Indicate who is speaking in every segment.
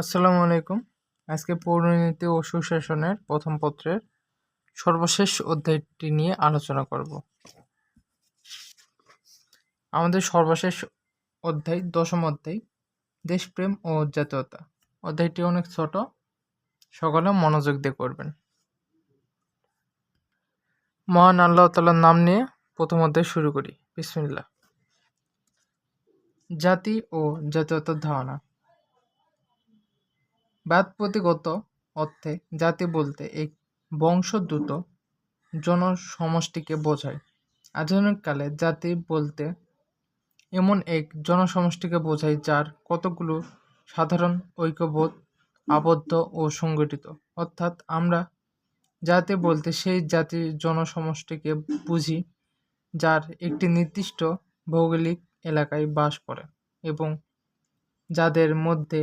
Speaker 1: আসসালামু আলাইকুম। আজকে পৌরনীতি ও সুশাসনের প্রথম পত্রের সর্বশেষ অধ্যায়টি নিয়ে আলোচনা করব। আমাদের সর্বশেষ অধ্যায়, দশম অধ্যায়, দেশপ্রেম ও জাতীয়তা। অধ্যায়টি অনেক ছোট, সকলে মনোযোগ দিয়ে করবেন মহান আল্লাহ তালার নাম নিয়ে প্রথম অধ্যায় শুরু করি। বিসমিল্লাহ। জাতি ও জাতীয়তার ধারণা। ব্যাৎপতিগত অর্থে জাতি বলতে এক বংশোদ্ভূত জনসমষ্টিকে বোঝায়। আধুনিককালে জাতি বলতে এমন এক জনসমষ্টিকে বোঝায় যার কতগুলো সাধারণ ঐক্যবোধ আবদ্ধ ও সংগঠিত। অর্থাৎ আমরা জাতি বলতে সেই জাতির জনসমষ্টিকে বুঝি যার একটি নির্দিষ্ট ভৌগোলিক এলাকায় বাস করে এবং যাদের মধ্যে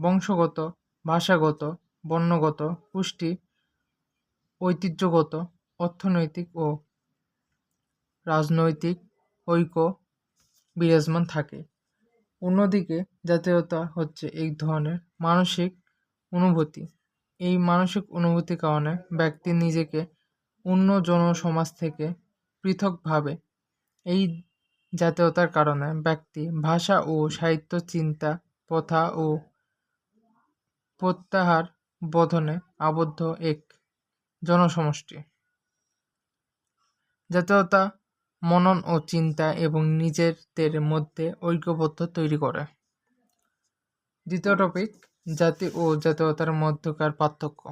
Speaker 1: বংশগত, ভাষাগত, বর্ণগত, পুষ্টি, ঐতিহ্যগত, অর্থনৈতিক ও রাজনৈতিক ঐক্য বিরাজমান থাকে। অন্যদিকে জাতীয়তা হচ্ছে এক ধরনের মানসিক অনুভূতি। এই মানসিক অনুভূতির কারণে ব্যক্তি নিজেকে অন্য জনসমাজ থেকে পৃথকভাবে এই জাতীয়তার কারণে ব্যক্তি ভাষা ও সাহিত্য, চিন্তা, প্রথা ও প্রত্যাহার বোধনে আবদ্ধ এক জনসমষ্টি। জাতীয়তা, মনন ও চিন্তা এবং নিজেদের মধ্যে ঐক্যবদ্ধ তৈরি করে। দ্বিতীয় টপিক জাতি ও জাতীয়তার মধ্যকার পার্থক্য।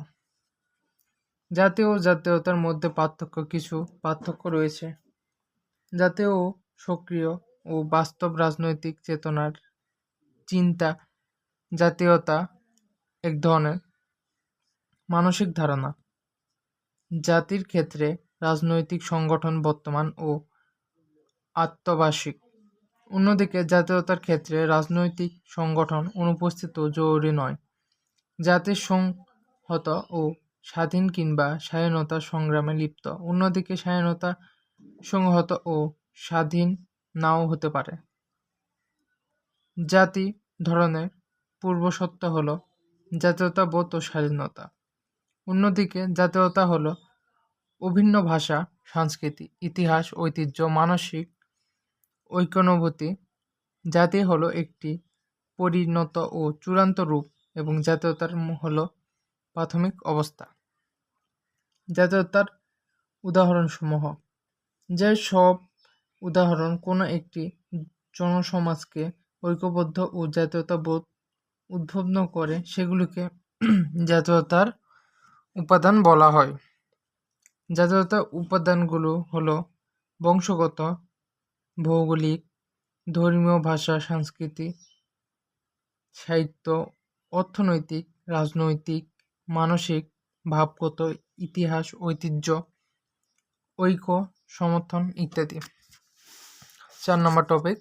Speaker 1: জাতি ও জাতীয়তার মধ্যে পার্থক্য কিছু পার্থক্য রয়েছে। জাতীয় সক্রিয় ও বাস্তব রাজনৈতিক চেতনার চিন্তা, জাতীয়তা এক ধরনের মানসিক ধারণা। জাতির ক্ষেত্রে রাজনৈতিক সংগঠন বর্তমান ও আত্মবাসিক। অন্যদিকে জাতীয়তার ক্ষেত্রে রাজনৈতিক সংগঠন অনুপস্থিত জরুরি নয়। জাতির সংহত ও স্বাধীন কিংবা স্বাধীনতা সংগ্রামে লিপ্ত। অন্যদিকে স্বাধীনতা সংহত ও স্বাধীন নাও হতে পারে। জাতি ধরনের পূর্বসত্তা হলো জাতীয়তাবোধ ও স্বাধীনতা। অন্যদিকে জাতীয়তা হলো অভিন্ন ভাষা, সংস্কৃতি, ইতিহাস, ঐতিহ্য, মানসিক ঐক্যানুভূতি। জাতি হলো একটি পরিণত ও চূড়ান্ত রূপ এবং জাতীয়তার হলো প্রাথমিক অবস্থা। জাতীয়তার উদাহরণসমূহ। যে সব উদাহরণ কোনো একটি জনসমাজকে ঐক্যবদ্ধ ও জাতীয়তাবোধ উদ্বুদ্ধ করে সেগুলিকে জাতীয়তার উপাদান বলা হয়। জাতীয়তার উপাদানগুলো হলো বংশগত, ভৌগোলিক, ধর্মীয় ভাষা, সংস্কৃতি, সাহিত্য, অর্থনৈতিক, রাজনৈতিক, মানসিক, ভাবগত, ইতিহাস, ঐতিহ্য, ঐক্য, সমর্থন ইত্যাদি। চার নম্বর টপিক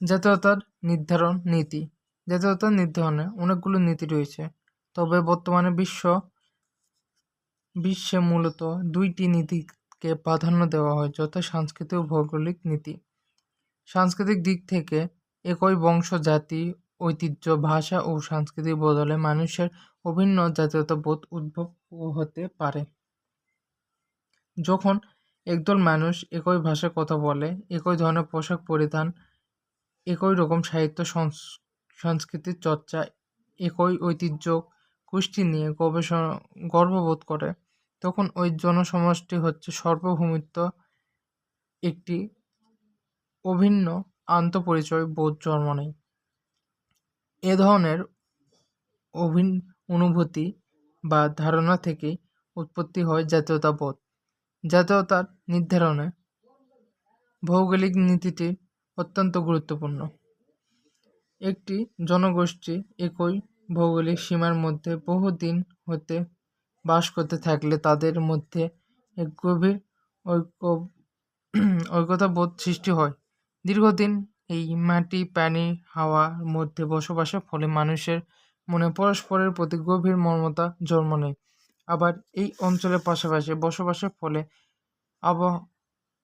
Speaker 1: জাতীয়তার নির্ধারণ নীতি। জাতীয়তার নির্ধারণে অনেকগুলো নীতি রয়েছে। তবে বর্তমানে বিশ্ব, বিশ্বে মূলত দুইটি নীতিকে প্রাধান্য দেওয়া হয়, যথা সাংস্কৃতিক ও ভৌগোলিক নীতি। সাংস্কৃতিক দিক থেকে একই বংশ, জাতি, ঐতিহ্য, ভাষা ও সংস্কৃতির বদলে মানুষের অভিন্ন জাতীয়তাবোধ উদ্ভব হতে পারে। যখন একদল মানুষ একই ভাষায় কথা বলে, একই ধরনের পোশাক পরিধান, একই রকম সাহিত্য সংস্কৃতির চর্চা, একই ঐতিহ্য, গোষ্ঠী নিয়ে গবেষণা, গর্ববোধ করে। তখন ওই জনসমষ্টি হচ্ছে সর্বভৌমিত্ব, একটি অভিন্ন আন্তঃপরিচয় বোধ জন্ম নেয়। এ ধরনের অভিন, অনুভূতি বা ধারণা থেকেই উৎপত্তি হয় জাতীয়তাবোধ। জাতীয়তার নির্ধারণে ভৌগোলিক নীতিটি অত্যন্ত গুরুত্বপূর্ণ। একটি জনগোষ্ঠী একই ভৌগোলিক সীমার মধ্যে বহুদিন হতে বাস করতে থাকলে তাদের মধ্যে এক গভীর ঐক্য, ঐক্যতাবোধ সৃষ্টি হয়। দীর্ঘদিন এই মাটি, পানি, হাওয়ার মধ্যে বসবাসের ফলে মানুষের মনে পরস্পরের প্রতি গভীর মর্মতা জন্ম নেয়। আবার এই অঞ্চলের পাশাপাশি বসবাসের ফলে আবহ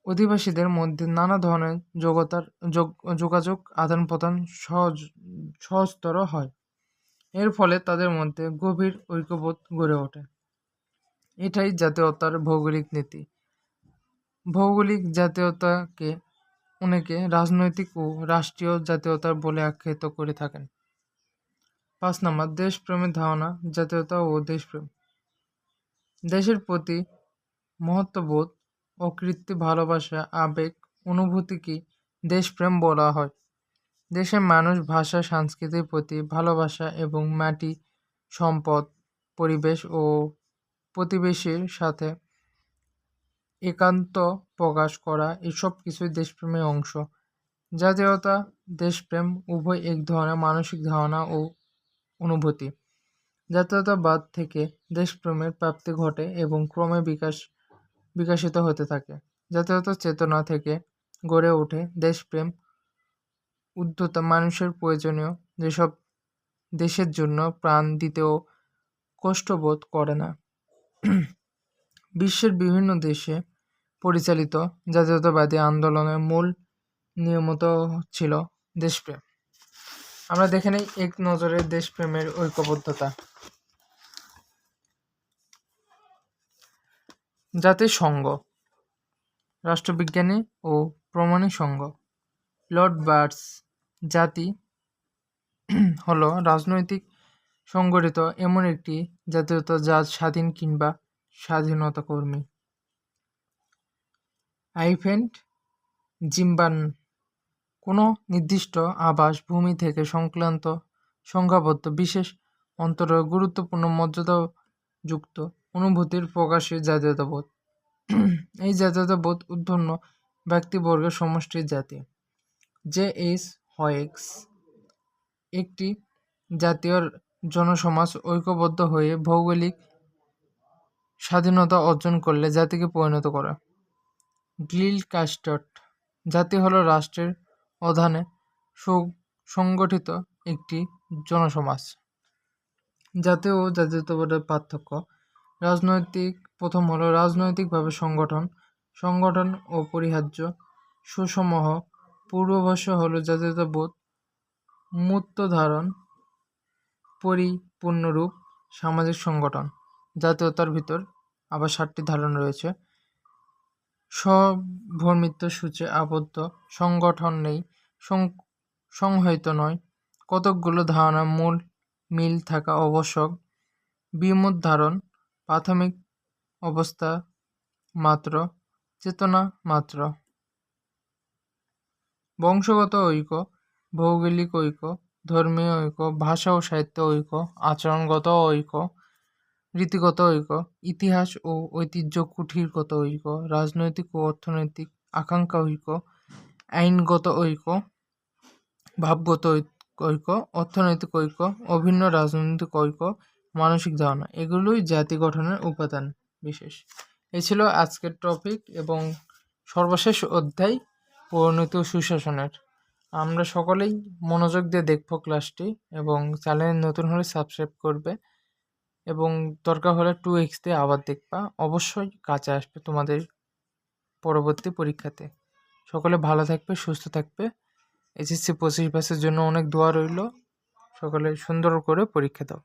Speaker 1: অধিবাসীদের মধ্যে নানা ধরনের যোগতার যোগাযোগ আদান প্রদান সহজ, সহজতর হয়। এর ফলে তাদের মধ্যে গভীর ঐক্যবোধ গড়ে ওঠে। এটাই জাতীয়তার ভৌগোলিক নীতি। ভৌগোলিক জাতীয়তাকে অনেকে রাজনৈতিক ও রাষ্ট্রীয় জাতীয়তার বলে আখ্যায়িত করে থাকেন। পাঁচ নম্বর, দেশপ্রেমের ধারণা, জাতীয়তা ও দেশপ্রেম। দেশের প্রতি মহত্ববোধ অকৃত্রিম ভালোবাসা, আবেগ, অনুভূতিকে দেশপ্রেম বলা হয়। দেশের মানুষ ভাষা, সংস্কৃতির প্রতি ভালোবাসা এবং মাটি, সম্পদ, পরিবেশ ও প্রতিবেশীর সাথে একান্ত প্রকাশ করা এসব কিছুই দেশপ্রেমের অংশ। জাতীয়তা, দেশপ্রেম উভয় এক ধরনের মানসিক ধারণা ও অনুভূতি। জাতীয়তাবাদ থেকে দেশপ্রেমের প্রাপ্তি ঘটে এবং ক্রমে বিকাশ বিকশিত হতে থাকে। যথাযথ চেতনা থেকে গড়ে ওঠে দেশপ্রেম উদ্ধতা মানুষের প্রয়োজনীয় যেসব দেশের জন্য প্রাণ দিতেও কষ্টবোধ করে না। বিশ্বের বিভিন্ন দেশে পরিচালিত জাতীয়তাবাদী আন্দোলনের মূল নিয়মিত ছিল দেশপ্রেম। আমরা দেখে নিই এক নজরে দেশপ্রেমের ঐক্যবদ্ধতা। জাতিসংঘ, রাষ্ট্রবিজ্ঞানী ও প্রমাণী সংঘ। লর্ড বার্স জাতি হলো রাজনৈতিক সংগঠিত এমন একটি জাতীয়তা যা স্বাধীন কিংবা স্বাধীনতা কর্মী আইফেন্ট জিম্বান, কোনো নির্দিষ্ট আবাস ভূমি থেকে সংক্রান্ত সংখ্যাবদ্ধ বিশেষ অন্তর গুরুত্বপূর্ণ মর্যাদাযুক্ত অনুভূতির প্রকাশে জাতীয়তাবোধ। এই জাতীয়তাবোধ উদ্ধন্য ব্যক্তিবর্গের সমষ্টির জাতি। জে এস হয়েক্স একটি জাতীয় জনসমাজ ঐক্যবদ্ধ হয়ে ভৌগোলিক স্বাধীনতা অর্জন করলে জাতিকে পরিণত করে। গ্লিল কাস্টট জাতি হলো রাষ্ট্রের অধীনে সংগঠিত একটি জনসমাজ। জাতীয় ও জাতীয়তাবাদের পার্থক্য রাজনৈতিক, প্রথম হলো রাজনৈতিকভাবে সংগঠন সংগঠন ও পরিহার্য, সুসমূহ পূর্বভাষ্য হলো জাতীয়তাবোধ মূর্ত ধারণ পরিপূর্ণরূপ, সামাজিক সংগঠন, জাতীয়তার ভিতর আবার সাতটি ধারণ রয়েছে। স্বভর্মিত্ব সূচে আবদ্ধ, সংগঠন নেই সংহত নয়। কতকগুলো ধারণা মূল মিল থাকা আবশ্যক। বিমূঢ় ধারণ প্রাথমিক অবস্থা মাত্র, চেতনা মাত্র। বংশগত ঐক্য, ভৌগোলিক ঐক্য, ধর্মীয় ঐক্য, ভাষা ও সাহিত্য ঐক্য, আচরণগত ঐক্য, রীতিগত ঐক্য, ইতিহাস ও ঐতিহ্য কুঠিরগত ঐক্য, রাজনৈতিক ও অর্থনৈতিক আকাঙ্ক্ষা ঐক্য, আইনগত ঐক্য, ভাবগত ঐক্য, অর্থনৈতিক ঐক্য, অভিন্ন রাজনৈতিক ঐক্য মানসিক ধারণা, এগুলোই জাতি গঠনের উপাদান বিশেষ। এই ছিল আজকের টপিক এবং সর্বশেষ অধ্যায় পরিণত সুশাসনের। আমরা সকলেই মনোযোগ দিয়ে দেখব ক্লাসটি এবং চ্যানেল নতুন হলে সাবস্ক্রাইব করবে এবং দরকার হলে টু এক্স দিয়ে আবার দেখবা। অবশ্যই কাছে আসবে তোমাদের পরবর্তী পরীক্ষাতে। সকলে ভালো থাকবে, সুস্থ থাকবে। এসএসসি পঁচিশ বাসের জন্য অনেক দোয়া রইল। সকলে সুন্দর করে পরীক্ষা দাও।